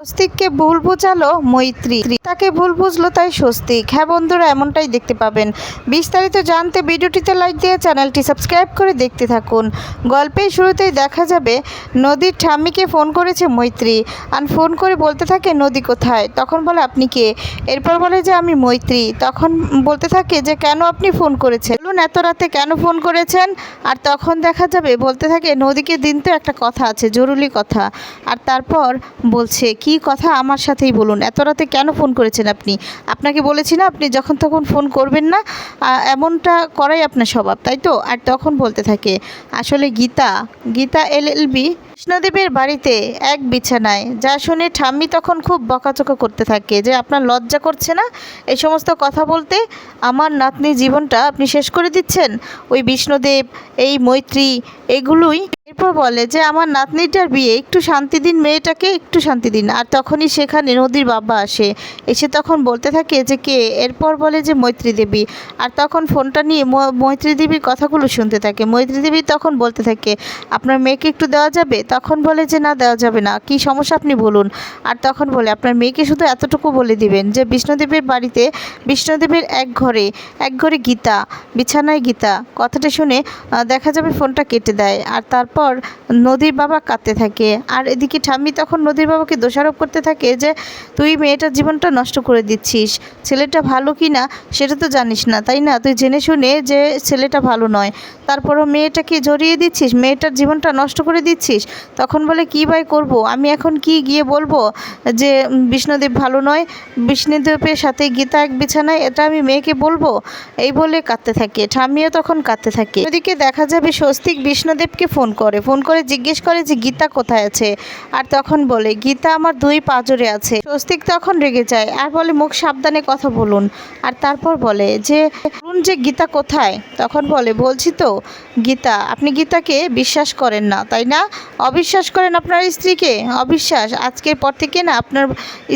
স্বস্তিককে ভুল বোঝালো মৈত্রী। তাকে ভুল বুঝলো তাই স্বস্তিক। হ্যাঁ বন্ধুরা, এমনটাই দেখতে পাবেন। বিস্তারিত জানতে ভিডিওটিতে লাইক দিয়ে চ্যানেলটি সাবস্ক্রাইব করে দেখতে থাকুন। গল্পের শুরুতেই দেখা যাবে, নদীর ঠাম্মিকে ফোন করেছে মৈত্রী। আর ফোন করে বলতে থাকে, নদী কোথায়? তখন বলে, আপনি কে? এরপর বলে যে, আমি মৈত্রী। তখন বলতে থাকে যে, কেন আপনি ফোন করেছেন? বলুন, এত রাতে কেন ফোন করেছেন? আর তখন দেখা যাবে, বলতে থাকে, নদীকে দিন তো একটা কথা আছে, জরুরি কথা। আর তারপর বলছে, কি কথা আমার সাথেই বলুন? এত রাতে কেন ফোন করেছেন আপনি? আপনাকে বলেছি না আপনি যখন তখন ফোন করবেন না এমনটা করাই আপনার স্বভাব, তাই তো? আর তখন বলতে থাকে, আসলে গীতা গীতা এলএলবি কৃষ্ণদেবের বাড়িতে এক বিছানায়, যা শুনে ঠাম্মি তখন খুব বকাচকা করতে থাকে যে আপনার লজ্জা করছে না? এই সমস্ত কথা বলতে আমার নাতনি জীবনটা আপনি শেষ করে দিচ্ছেন? ওই বিষ্ণুদেব, এই মৈত্রী, এগুলোই এরপর বলে যে, আমার নাতনিটার বিয়ে, একটু শান্তি দিন, মেয়েটাকে একটু শান্তি দিন। আর তখনই সেখানে নদীর বাবা আসে। এসে তখন বলতে থাকে যে, কে? এরপর বলে যে, মৈত্রী দেবী। আর তখন ফোনটা নিয়ে মৈত্রী দেবীর কথাগুলো শুনতে থাকে। মৈত্রী দেবী তখন বলতে থাকে, আপনার মেয়েকে একটু দেওয়া যাবে? তখন বলে যে, না, দেওয়া যাবে না। কি সমস্যা আপনি বলুন। আর তখন বলে, আপনার মেয়েকে শুধু এতটুকু বলে দিবেন যে, বিষ্ণুদেবের বাড়িতে, বিষ্ণুদেবের এক ঘরে এক ঘরে গীতা, বিছানায় গীতা। কথাটা শুনে দেখা যাবে ফোনটা কেটে দেয়। আর তারপর নদীর বাবা কাঁদতে থাকে। আর এদিকে ঠাম্মি তখন নদীর বাবাকে দোষারোপ করতে থাকে যে, তুই মেয়েটার জীবনটা নষ্ট করে দিচ্ছিস। ছেলেটা ভালো কি না সেটা তো জানিস না, তাই না? তুই জেনে শুনে যে ছেলেটা ভালো নয়। তারপরও মেয়েটাকে জড়িয়ে দিচ্ছিস? মেয়েটার জীবনটা নষ্ট করে দিচ্ছিস? তখন বলে, কী ভাই করব? আমি এখন কি গিয়ে বলব যে, বিষ্ণুদেব ভালো নয়? বিষ্ণুদেবের সাথে গীতা এক বিছানায়, এটা আমি মেয়েকে বলব? এই বলে কাঁদতে থাকে। ঠাম্মিও তখন কাঁদতে থাকে। ওদিকে দেখা যাবে স্বস্তিক বিষ্ণুদেবকে ফোন করে। ফোন করে জিজ্ঞেস করে যে, গীতা কোথায় আছে? আর তখন বলে, গীতা আমার দুই পাজরে আছে। স্বস্তিক তখন রেগে যায় আর বলে, মুখ সাবধানে কথা বলুন। আর তারপর বলে যে, বলুন যে, গীতা কোথায়? তখন বলে, বলছি তো, গীতা, আপনি গীতাকে বিশ্বাস করেন না, তাই না? অবিশ্বাস করেন আপনার স্ত্রীকে? অবিশ্বাস, আজকের পর থেকে না, আপনার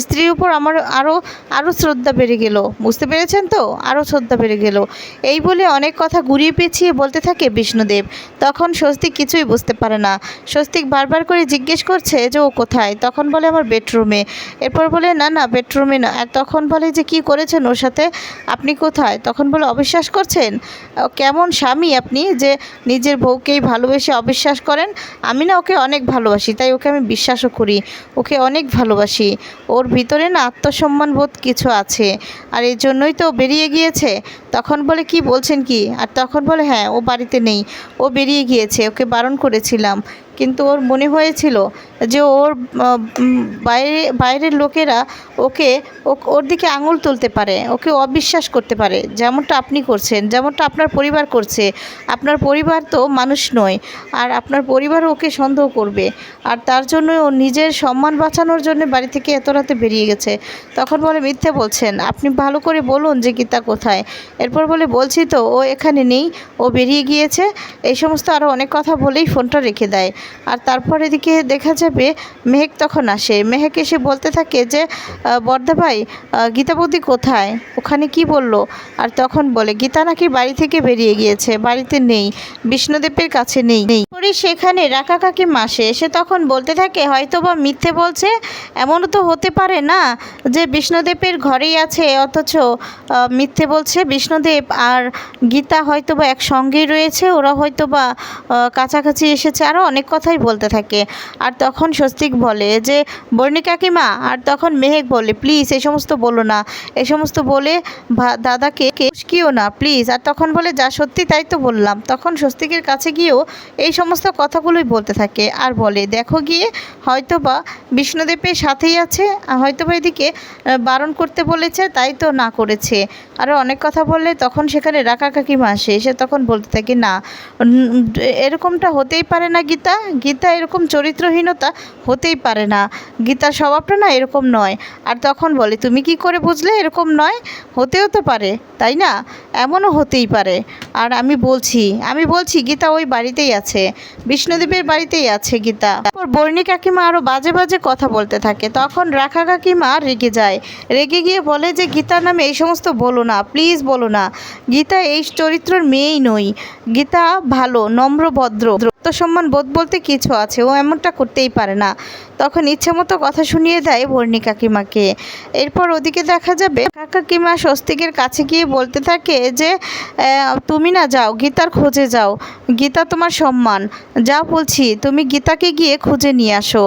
স্ত্রীর উপর আমার আরও আরও শ্রদ্ধা বেড়ে গেল। বুঝতে পেরেছেন তো? আরও শ্রদ্ধা বেড়ে গেল। এই বলে অনেক কথা ঘুরিয়ে পেঁচিয়ে বলতে থাকে বিষ্ণুদেব। তখন স্বস্তিক কিছুই বুঝতে পারে না। স্বস্তিক বারবার করে জিজ্ঞেস করছে যে, ও কোথায়? তখন বলে, আমার বেডরুমে। এরপর বলে, না না, বেডরুমে না। আর তখন বলে যে, কি করেছেন ওর সাথে? আপনি কোথায়? তখন বলে, অবিশ্বাস করছেন? কেমন স্বামী আপনি যে নিজের বউকেই ভালোবেসে অবিশ্বাস করেন? আমি না ওকে অনেক ভালোবাসি, তাই ওকে আমি বিশ্বাসও করি। ওকে অনেক ভালোবাসি। ওর ভিতরে না আত্মসম্মান বোধ কিছু আছে আর এর জন্যই তো বেরিয়ে গিয়েছে। তখন বলে, কি বলছেন কি? আর তখন বলে হ্যাঁ ও বাড়িতে নেই। ও বেরিয়ে গিয়েছে। ওকে বারণ করেছিলাম। কিন্তু ওর মনে হয়েছিল যে ওর বাইরে, বাইরের লোকেরা ওকে ওর দিকে আঙুল তুলতে পারে, ওকে অবিশ্বাস করতে পারে, যেমনটা আপনি করছেন, যেমনটা আপনার পরিবার করছে। আপনার পরিবার তো মানুষ নয়, আর আপনার পরিবার ওকে সন্দেহ করবে, আর তার জন্য ও নিজের সম্মান বাঁচানোর জন্য বাড়ি থেকে এত রাতে বেরিয়ে গেছে। তখন বলে, মিথ্যে বলছেন, আপনি ভালো করে বলুন যে গীতা কোথায়? এরপর বলে, বলছি তো, ও এখানে নেই, ও বেরিয়ে গিয়েছে। এই সমস্ত আরও অনেক কথা বলেই ফোনটা রেখে দেয়। আর তারপর এদিকে দেখা যাবে মেহেক তখন আসে। মেহেক এসে বলতে থাকে যে বর্দা ভাই আহ, গীতা বৌদি কোথায়? ওখানে কি বলল? আর তখন বলে গীতা নাকি বাড়ি থেকে বেরিয়ে গিয়েছে বাড়িতে নেই বিষ্ণুদেবের কাছে নেই। নেই পরে সেখানে রাকা কাকি মাসে এসে তখন বলতে থাকে হয়তো বা মিথ্যে বলছে এমনও তো হতে পারে না যে বিষ্ণুদেবের ঘরেই আছে অথচ মিথ্যে বলছে বিষ্ণুদেব। আর গীতা হয়তো বা একসঙ্গেই রয়েছে ওরা হয়তো বা কাছাকাছি এসেছে। আরও অনেক কথাই বলতে থাকে। আর তখন স্বস্তিক বলে যে, বর্ণি কাকিমা, আর তখন মেহেক বলে, প্লিজ এই সমস্ত বলো না। এই সমস্ত বলে দাদাকে উস্কিও না, প্লিজ। আর তখন বলে, যা সত্যি তাই তো বললাম। তখন স্বস্তিকের কাছে গিয়েও এই সমস্ত কথাগুলোই বলতে থাকে আর বলে, দেখো গিয়ে হয়তো বা বিষ্ণুদেবের সাথেই আছে, আর হয়তো বা এদিকে বারণ করতে বলেছে, তাই তো না করেছে। আরও অনেক কথা বললে তখন সেখানে রাকা কাকিমা আসে। এসে তখন বলতে থাকে, না এরকমটা হতেই পারে না গীতা গীতা এরকম চরিত্রহীনতা হতেই পারে না। গীতার স্বভাবটা না এরকম নয়। আর তখন বলে, তুমি কি করে বুঝলে এরকম নয়? হতেও তো পারে, তাই না? এমনও হতেই পারে। আর আমি বলছি আমি বলছি, গীতা ওই বাড়িতেই আছে। বিষ্ণুদেবের বাড়িতেই আছে গীতা। তারপর বর্ণী কাকিমা আরও বাজে বাজে কথা বলতে থাকে। তখন রাখা কাকিমা রেগে যায়। রেগে গিয়ে বলে যে গীতার নামে এই সমস্ত বলো না, প্লিজ বলো না। গীতা এই চরিত্রের মেয়েই নই। গীতা ভালো, নম্র, ভদ্র। আত্মসম্মান বোধ বলতে কিছু আছে। ও এমনটা করতেই পারে না। তখন ইচ্ছে মতো কথা শুনিয়ে দেয় বর্ণি কাকিমাকে। এরপর ওদিকে দেখা যাবে কাকিমা স্বস্তিকের কাছে গিয়ে বলতে থাকে যে তুমি না যাও, গীতার খোঁজে যাও। গীতা তোমার সম্মান। যা বলছি, তুমি গীতাকে গিয়ে খুঁজে নিয়ে আসো।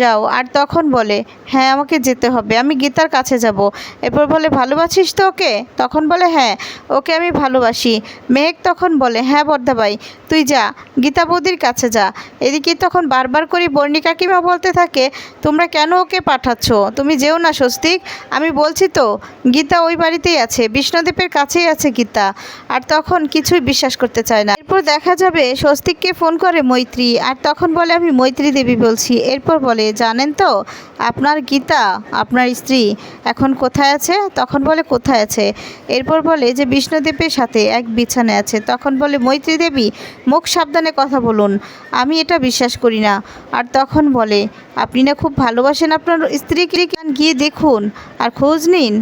যাও। আর তখন বলে হ্যাঁ আমাকে যেতে হবে, আমি গীতার কাছে যাব। এরপর বলে, ভালোবাসিস তো ওকে? তখন বলে হ্যাঁ ওকে আমি ভালোবাসি। মেহেক তখন বলে হ্যাঁ বর্দাবাই তুই যা, গীতা বৌদির কাছে যা। এদিকে তখন বারবার করে বর্ণি কাকিমা বলতে থাকে, তোমরা কেন ওকে পাঠাচ্ছ? তুমি যেও না স্বস্তিক। আমি বলছি তো, গীতা ওই বাড়িতেই আছে বিষ্ণুদেবের কাছেই আছে গীতা। আর তখন কিছুই বিশ্বাস করতে চায় না। এরপর দেখা যাবে স্বস্তিককে ফোন করে মৈত্রী। আর তখন বলে, আমি মৈত্রী দেবী বলছি। এরপর বলে, জানেন তো, আপনার গীতা, আপনার স্ত্রী এখন কোথায় আছে? তখন বলে, কোথায় আছে? এরপর বলে, যে বিষ্ণুদেবের সাথে এক বিছানায় আছে। তখন বলে, মৈত্রী দেবী, মুখ সাবধানে কথা বলুন। আমি এটা বিশ্বাস করি না। আর তখন বলে, আপনি না খুব ভালোবাসেন আপনার স্ত্রীকে? গিয়ে দেখুন, আর খোঁজ নিন।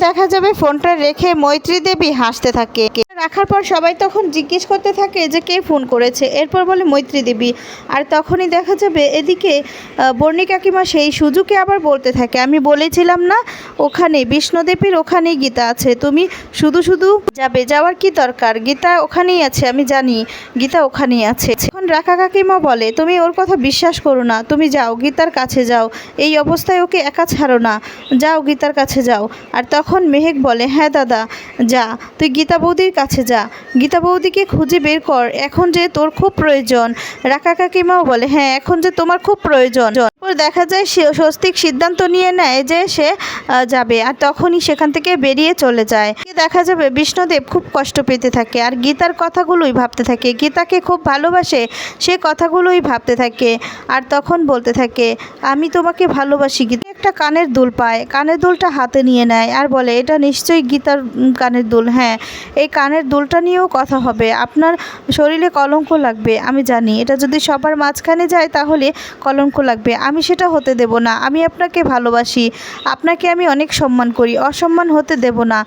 দেখা যাবে, ফোনটা রেখে মৈত্রী দেবী হাসতে থাকে। রাখার পর সবাই তখন জিজ্ঞেস করতে থাকে যে কে ফোন করেছে? এরপর বলে, মৈত্রী দেবী। আর তখনই দেখা যাবে এদিকে বর্ণি কাকিমা সেই সুযোগে আবার বলতে থাকে, আমি বলেছিলাম না, ওখানে বিষ্ণুদেবীর ওখানেই গীতা আছে, তুমি শুধু শুধু যাবে, যাওয়ার কি দরকার? গীতা ওখানেই আছে, আমি জানি, গীতা ওখানেই আছে। এখন রাখা কাকিমা বলে, তুমি ওর কথা বিশ্বাস করো না, তুমি যাও, গীতার কাছে যাও, এই অবস্থায় ওকে একা ছাড়ো না, যাও, গীতার কাছে যাও। আর তখন মেহেক বলে হ্যাঁ দাদা, যা, তুই গীতা বৌদির কাছে যা। গীতা বৌদিকে খুঁজে বের কর, এখন যে তোর খুব প্রয়োজন। রাকা কাকিমাও বলে হ্যাঁ এখন যে তোমার খুব প্রয়োজন। এরপর দেখা যায় সে স্বস্তিক সিদ্ধান্ত নিয়ে নেয় যে সে যাবে আর তখনই সেখান থেকে বেরিয়ে চলে যায়। দেখা যাবে বিষ্ণুদেব খুব কষ্ট পেতে থাকে আর গীতার কথাগুলোই ভাবতে থাকে। গীতাকে খুব ভালোবাসে, সে কথাগুলোই ভাবতে থাকে আর তখন বলতে থাকে, আমি তোমাকে ভালোবাসি। গীতা একটা কানের দুল পায়, কানের দুলটা হাতে নিয়ে নেয় আর বলে, এটা নিশ্চয়ই গীতার কানের দুল। হ্যাঁ এই কানের দুলটা নিয়েও কথা হবে। আপনার শরীরে কলঙ্ক লাগবে, আমি জানি। এটা যদি সবার মাঝখানে যায়, তাহলে কলঙ্ক লাগবে। আমি সেটা হতে দেব না। আমি আপনাকে ভালোবাসি। আপনাকে আমি অনেক সম্মান করি। অসম্মান হতে দেব না।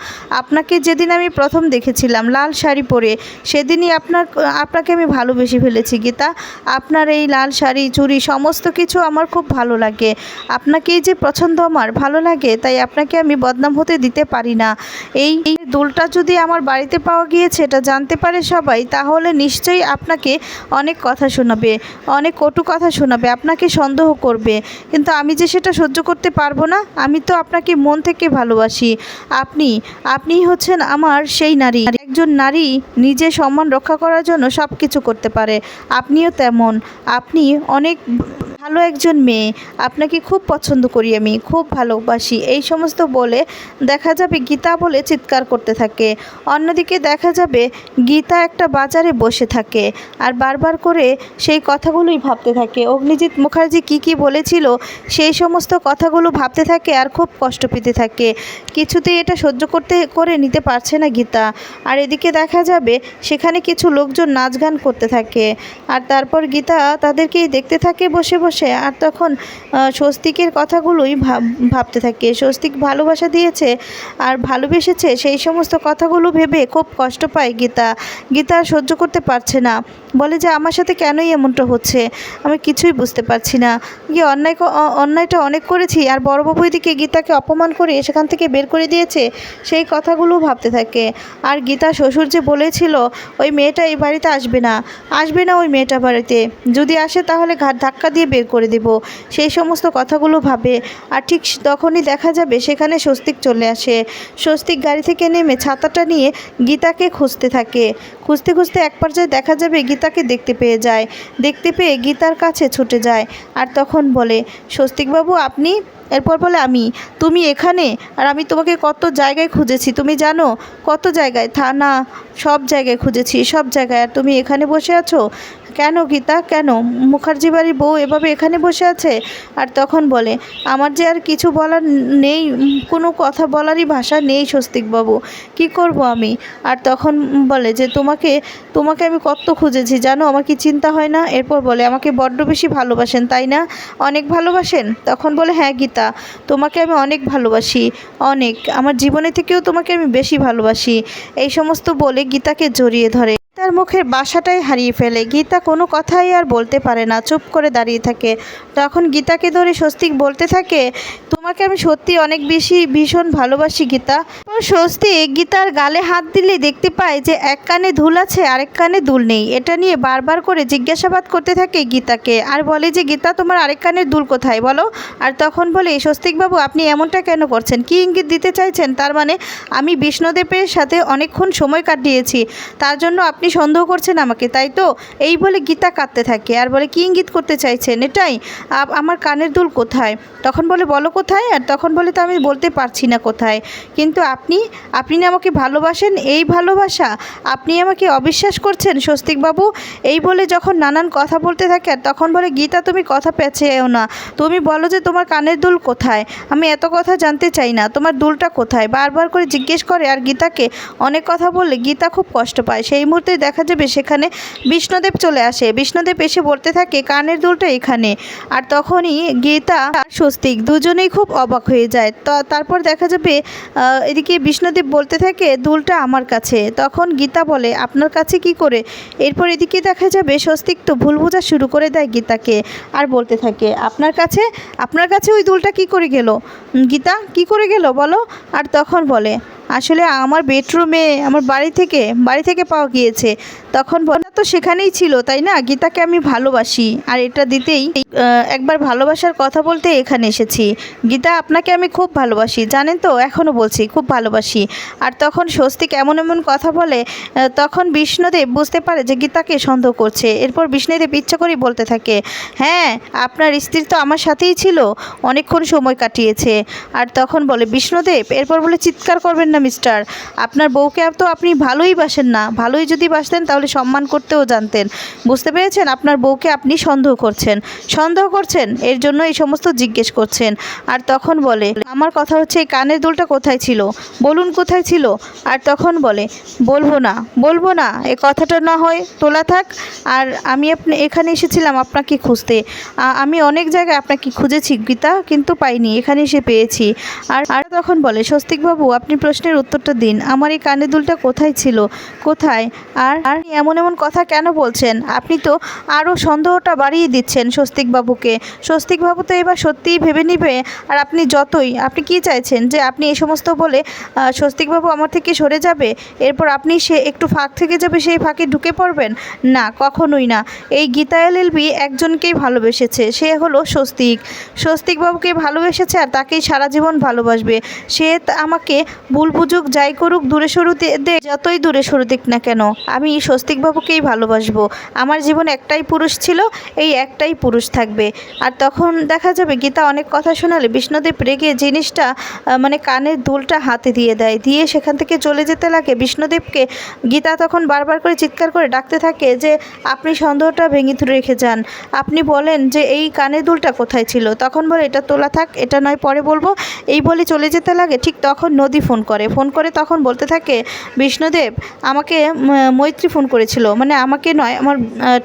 আপনাকে যেদিন আমি প্রথম দেখেছিলাম, লাল শাড়ি পরে, সেদিনই আপনার, আপনাকে আমি ভালোবেসে ফেলেছি, গীতা। আপনার এই লাল শাড়ি, চুড়ি, সমস্ত কিছু আমার খুব ভালো লাগে। আপনাকেই যে পছন্দ আমার, ভালো লাগে, তাই আপনাকে আমি বদনাম হতে দিতে পারি না। এই দুলটা যদি আমার বাড়িতে পাওয়া গিয়েছে, এটা জানতে পারে সবাই, তাহলে নিশ্চয়ই আপনাকে অনেক কথা শোনাবে, অনেক কটু কথা শোনাবে, আপনাকে সন্দেহ করবে। কিন্তু আমি যে সেটা সহ্য করতে পারব না, আমি তো আপনাকে মন থেকে ভালোবাসি। আপনি আপনি হচ্ছেন আমার সেই নারী। একজন নারী নিজে সম্মান রক্ষা করার জন্য সব কিছু করতে পারে, আপনিও তেমন। আপনি অনেক ভালো একজন মেয়ে, আপনাকে খুব পছন্দ করি আমি, খুব ভালোবাসি। এই সমস্ত বলে দেখা যাবে গীতা বলে চিৎকার করতে থাকে। অন্যদিকে দেখা যাবে গীতা একটা বাজারে বসে থাকে আর বারবার করে সেই কথাগুলোই ভাবতে থাকে। অগ্নিজিৎ মুখার্জি কি কি বলেছিল সেই সমস্ত কথাগুলো ভাবতে থাকে আর খুব কষ্ট পেতে থাকে। কিছুতেই এটা সহ্য করতে, করে নিতে পারছে না গীতা। আর এদিকে দেখা যাবে সেখানে কিছু লোকজন নাচ গান করতে থাকে। আর তারপর গীতা তাদেরকেই দেখতে থাকে বসে বসে। আর তখন স্বস্তিকের কথাগুলোই ভাব, ভাবতে থাকে। স্বস্তিক ভালোবাসা দিয়েছে আর ভালোবেসেছে সেই সমস্ত কথাগুলো ভেবে খুব কষ্ট পায় গীতা। গীতা সহ্য করতে পারছে না। বলে যে, আমার সাথে কেনই এমনটা হচ্ছে? আমি কিছুই বুঝতে পারছি না। গিয়ে অন্যায় অন্যায়টা অনেক করেছি আর বড়বাবু এদিকে গীতাকে অপমান করে সেখান থেকে বের করে দিয়েছে, সেই কথাগুলো ভাবতে থাকে। আর গীতা শ্বশুর যে বলেছিল, ওই মেয়েটা এই বাড়িতে আসবে না। আসবে না ওই মেয়েটা বাড়িতে। যদি আসে তাহলে ঘাট ধাক্কা দিয়ে বের করে দেব। সেই সমস্ত কথাগুলো ভাবে আর ঠিক তখনই দেখা যাবে সেখানে স্বস্তিক চলে আসে। স্বস্তিক গাড়ি থেকে নেমে ছাতাটা নিয়ে গীতাকে খুঁজতে থাকে। খুঁজতে খুঁজতে এক পর্যায়ে দেখা যাবে গীতাকে দেখতে পেয়ে যায়। দেখতে পেয়ে গীতার কাছে ছুটে যায় আর তখন বলে স্বস্তিকবাবু আপনি? এরপর বলে, আমি। তুমি এখানে? আর আমি তোমাকে কত জায়গায় খুঁজেছি, তুমি জানো? কত জায়গায়? থানা, সব জায়গায় খুঁজেছি, সব জায়গায়। আর তুমি এখানে বসে আছো? কেন গীতা? কেন? মুখার্জি বাড়ির বউ এভাবে এখানে বসে আছে? আর তখন বলে, আমার যে আর কিছু বলার নেই, কোনো কথা বলারই ভাষা নেই স্বস্তিকবাবু। কি করব আমি? আর তখন বলে যে, তোমাকে তোমাকে আমি কত খুঁজেছি, জানো? আমার কি চিন্তা হয় না? এরপর বলে, আমাকে বড্ড বেশি ভালোবাসেন, তাই না? অনেক ভালোবাসেন? তখন বলে হ্যাঁ গীতা, তোমাকে আমি অনেক ভালোবাসি, অনেক। আমার জীবনে থেকেও তোমাকে আমি বেশি ভালোবাসি। এই সমস্ত বলে গীতাকে জড়িয়ে ধরে। তার মুখের বাসাটাই হারিয়ে ফেলে। গীতা কোনো কথাই আর বলতে পারে না, চুপ করে দাঁড়িয়ে থাকে। তখন গীতাকে ধরে স্বস্তিক বলতে থাকে, তোমাকে আমি সত্যি অনেক বেশি ভীষণ ভালোবাসি গীতা। ও স্বস্তিক গীতার গালে হাত দিলে দেখতে পায় যে এক কানে ধুল আছে, আরেক কানে দুল নেই। এটা নিয়ে বারবার করে জিজ্ঞাসাবাদ করতে থাকে গীতাকে। আর বলে যে, গীতা, তোমার আরেক কানের দুল কোথায়? বলো। আর তখন বলে স্বস্তিকবাবু আপনি এমনটা কেন করছেন? কি ইঙ্গিত দিতে চাইছেন? তার মানে আমি বিষ্ণুদেবের সাথে অনেকক্ষণ সময় কাটিয়েছি। তার জন্য আপনি সন্দেহ করছেন আমাকে, তাই তো? এই বলে গীতা কাঁদতে থাকে আর বলে, কি ইঙ্গিত করতে চাইছেন? এটাই আমার কানের দুল কোথায়? তখন বলে, বলো কোথায়? আর তখন বলে, তো আমি বলতে পারছি না কোথায়। কিন্তু আপনি আপনি না আমাকে ভালোবাসেন, এই ভালোবাসা, আপনি আমাকে অবিশ্বাস করছেন স্বস্তিকবাবু এই বলে যখন নানান কথা বলতে থাকে, আর তখন বলে, গীতা, তুমি কথা পেঁচেও না। তুমি বলো যে তোমার কানের দুল কোথায়? আমি এত কথা জানতে চাই না, তোমার দুলটা কোথায়? বারবার করে জিজ্ঞেস করে, আর গীতাকে অনেক কথা বললে গীতা খুব কষ্ট পায়। সেই মুহূর্তে দেখা যাবে সেখানে বিষ্ণুদেব চলে আসে। বিষ্ণুদেব এসে বলতে থাকে, কানের দুলটা এখানে। আর তখনই গীতা আর স্বস্তিক দুজনেই খুব অবাক হয়ে যায়। তো, তারপর দেখা যাবে এদিকে বিষ্ণুদেব বলতে থাকে, দুলটা আমার কাছে। তখন গীতা বলে, আপনার কাছে কি করে? এরপর এদিকে দেখা যাবে, স্বস্তিক তো ভুল বোঝা শুরু করে দেয় গীতাকে আর বলতে থাকে, আপনার কাছে আপনার কাছে ওই দুলটা কি করে গেল? গীতা, কি করে গেল বলো? আর তখন বলে আসলে আমার বেডরুমে আমার বাড়ি থেকে বাড়ি থেকে পাওয়া গিয়েছে। তখন বলা তো সেখানেই ছিল, তাই না? গীতাকে আমি ভালোবাসি, আর এটা দিতেই একবার ভালোবাসার কথা বলতে এখানে এসেছি। গীতা, আপনাকে আমি খুব ভালোবাসি, জানেন তো? এখনও বলছি, খুব ভালোবাসি। আর তখন স্বস্তিক এমন এমন কথা বলে তখন বিষ্ণুদেব বুঝতে পারে যে গীতাকে সন্দেহ করছে। এরপর বিষ্ণুদেব ইচ্ছা করেই বলতে থাকে হ্যাঁ আপনার স্ত্রী তো আমার সাথেই ছিল, অনেকক্ষণ সময় কাটিয়েছে। আর তখন বলে, বিষ্ণুদেব? এরপর বলে, চিৎকার করবেন না মিস্টার আপনার বউকে তো আপনি ভালোই বাসেন না। ভালোই যদি বাসতেন, তাহলে সম্মান করতেও জানতেন। বুঝতে পেরেছেন? আপনার বউকে আপনি সন্দেহ করছেন। সন্দেহ করছেন, এর জন্য এই সমস্ত জিজ্ঞেস করছেন। আর তখন বলে, আমার কথা হচ্ছে, এই কানের দুলটা কোথায় ছিল? বলুন কোথায় ছিল? আর তখন বলে, বলব না বলব না। এ কথাটা না হয়, তোলা থাক। আর আমি আপনি, এখানে এসেছিলাম আপনাকে খুঁজতে। আমি অনেক জায়গায় আপনাকে খুঁজেছি, গীতা, কিন্তু পাইনি। এখানে এসে পেয়েছি। আর আর তখন বলে, স্বস্তিকবাবু, আপনি প্রশ্নের উত্তরটা দিন। আমার এই কানের দুলটা কোথায় ছিল? কোথায়? আর আর এমন এমন কথা কেন বলছেন? আপনি তো আরও সন্দেহটা বাড়িয়ে দিচ্ছেন স্বস্তিকবাবুকে। স্বস্তিকবাবু তো এবার সত্যিই ভেবে নিবে, আর আপনি যতই, আপনি কি চাইছেন যে আপনি এই সমস্ত বলে স্বস্তিকবাবু আমার থেকে সরে যাবে? এরপর আপনি সে একটু ফাঁক থেকে যাবে, সেই ফাঁকে ঢুকে পড়বেন? না, কখনোই না। এই গীতা এলএলবি একজনকেই ভালোবেসেছে। সে হলো স্বস্তিক। স্বস্তিকবাবুকে ভালোবেসেছে আর তাকেই সারা জীবন ভালোবাসবে। সে আমাকে ভুল বুঝুক, যাই করুক, দূরে সরুতে দে যতই দূরে সরু দিক না কেন, আমি স্বস্তিকবাবুকেই ভালোবাসবো। আমার জীবন একটাই পুরুষ ছিল, এই একটাই পুরুষ থাকবে। আর তখন দেখা যাবে, গীতা অনেক কথা শোনালে বিষ্ণুদেব রেগে জিনিসটা মানে কানের দুলটা হাতে দিয়ে দেয়। দিয়ে সেখান থেকে চলে যেতে লাগে। বিষ্ণুদেবকে গীতা তখন বারবার করে চিৎকার করে ডাকতে থাকে যে, আপনি সন্দেহটা ভেঙে তুলে রেখে যান। আপনি বলেন যে, এই কানের দুলটা কোথায় ছিল? তখন বলে, এটা তোলা থাক, এটা নয়, পরে বলব। এই বলে চলে যেতে লাগে। ঠিক তখন নদী ফোন করে। ফোন করে তখন বলতে থাকে, বিষ্ণুদেব, আমাকে মৈত্রী ফোন করেছিল। মানে আমাকে নয়, আমার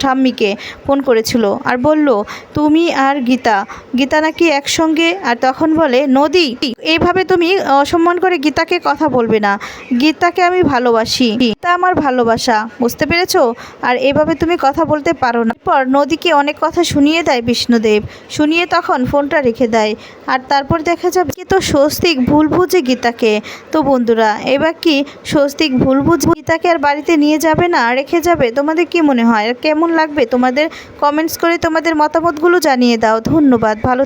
ঠাম্মিকে ফোন করেছিল। আর বলল, তুমি আর গীতা গীতা নাকি একসঙ্গে? আর তখন বলে, নদী, এইভাবে তুমি অসম্মান করে গীতাকে কথা বলবে না। গীতাকে আমি ভালোবাসি। গীতা আমার ভালোবাসা, বুঝতে পেরেছ? আর এভাবে তুমি কথা বলতে পারো না। পর নদীকে অনেক কথা শুনিয়ে দেয় বিষ্ণুদেব। শুনিয়ে তখন ফোনটা রেখে দেয়। আর তারপর দেখা যাবে তো স্বস্তিক, ভুল বুঝে গীতাকে। তো বন্ধুরা, এবার কি স্বস্তিক ভুল বুঝ গীতাকে আর বাড়িতে নিয়ে যাবে না? রেখে যাবে? তোমাদের কি মনে হয়? কেমন লাগবে? তোমাদের কমেন্টস করে তোমাদের মতামতগুলো জানিয়ে দাও। ধন্যবাদ। ভালো।